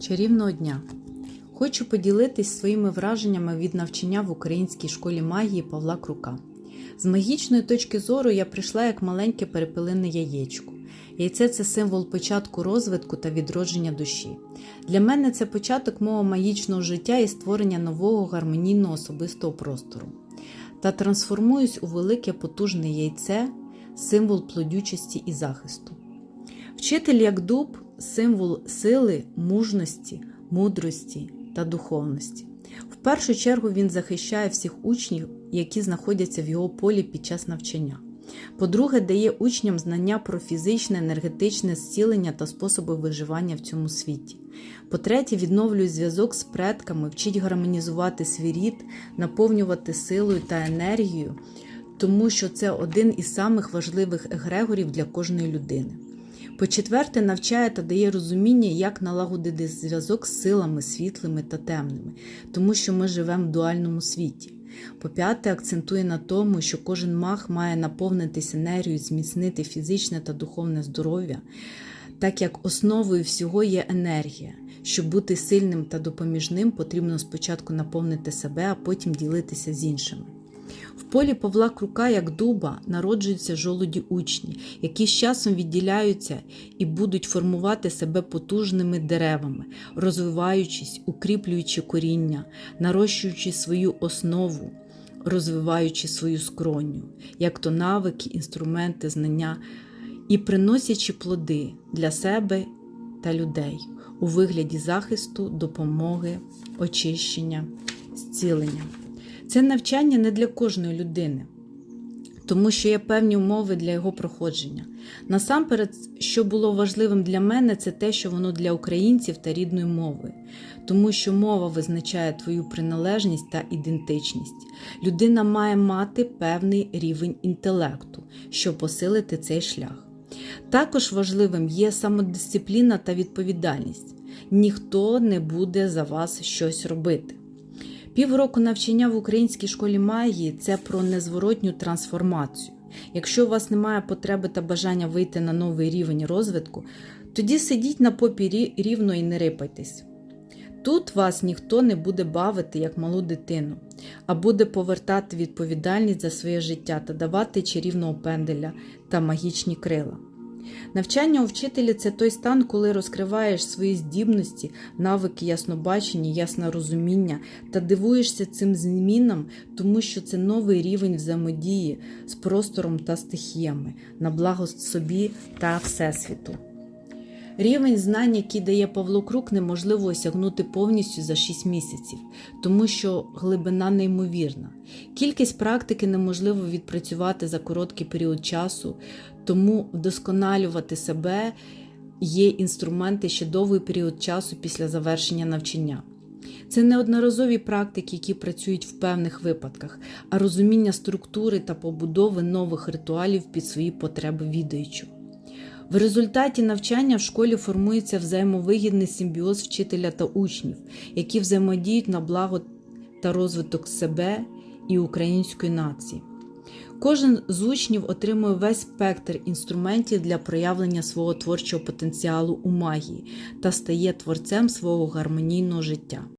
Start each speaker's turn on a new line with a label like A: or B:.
A: Чарівного дня! Хочу поділитись своїми враженнями від навчання в українській школі магії Павла Крука. З магічної точки зору я прийшла як маленьке перепилине яєчко. Яйце це символ початку розвитку та відродження душі. Для мене це початок мого магічного життя і створення нового гармонійного особистого простору. Та трансформуюсь у велике потужне яйце, символ плодючості і захисту. Вчитель як дуб символ сили, мужності, мудрості та духовності. В першу чергу він захищає всіх учнів, які знаходяться в його полі під час навчання. По-друге, дає учням знання про фізичне, енергетичне зцілення та способи виживання в цьому світі. По-третє, відновлює зв'язок з предками, вчить гармонізувати свій рід, наповнювати силою та енергією, тому що це один із самих важливих егрегорів для кожної людини. По-четверте, навчає та дає розуміння, як налагодити зв'язок з силами світлими та темними, тому що ми живемо в дуальному світі. По-п'яте, акцентує на тому, що кожен маг має наповнитись енергією, зміцнити фізичне та духовне здоров'я, так як основою всього є енергія. Щоб бути сильним та допоміжним, потрібно спочатку наповнити себе, а потім ділитися з іншими. В полі Павла Крука, як дуба, народжуються жолуді учні, які з часом відділяються і будуть формувати себе потужними деревами, розвиваючись, укріплюючи коріння, нарощуючи свою основу, розвиваючи свою скроню, як то навики, інструменти, знання, і приносячи плоди для себе та людей у вигляді захисту, допомоги, очищення, зцілення. Це навчання не для кожної людини, тому що є певні умови для його проходження. Насамперед, що було важливим для мене, це те, що воно для українців та рідної мови, тому що мова визначає твою приналежність та ідентичність. Людина має мати певний рівень інтелекту, щоб посилити цей шлях. Також важливим є самодисципліна та відповідальність. Ніхто не буде за вас щось робити. Півроку навчання в українській школі магії це про незворотню трансформацію. Якщо у вас немає потреби та бажання вийти на новий рівень розвитку, тоді сидіть на попі рівно і не рипайтесь. Тут вас ніхто не буде бавити як малу дитину, а буде повертати відповідальність за своє життя та давати чарівного пенделя та магічні крила. Навчання у вчителі це той стан, коли розкриваєш свої здібності, навики яснобачення, яснорозуміння та дивуєшся цим змінам, тому що це новий рівень взаємодії з простором та стихіями на благо собі та Всесвіту. Рівень знань, який дає Павло Крук, неможливо осягнути повністю за 6 місяців, тому що глибина неймовірна. Кількість практики неможливо відпрацювати за короткий період часу, тому вдосконалювати себе є інструменти ще довгий період часу після завершення навчання. Це не одноразові практики, які працюють в певних випадках, а розуміння структури та побудови нових ритуалів під свої потреби відаючого. В результаті навчання в школі формується взаємовигідний симбіоз вчителя та учнів, які взаємодіють на благо та розвиток себе і української нації. Кожен з учнів отримує весь спектр інструментів для проявлення свого творчого потенціалу у магії та стає творцем свого гармонійного життя.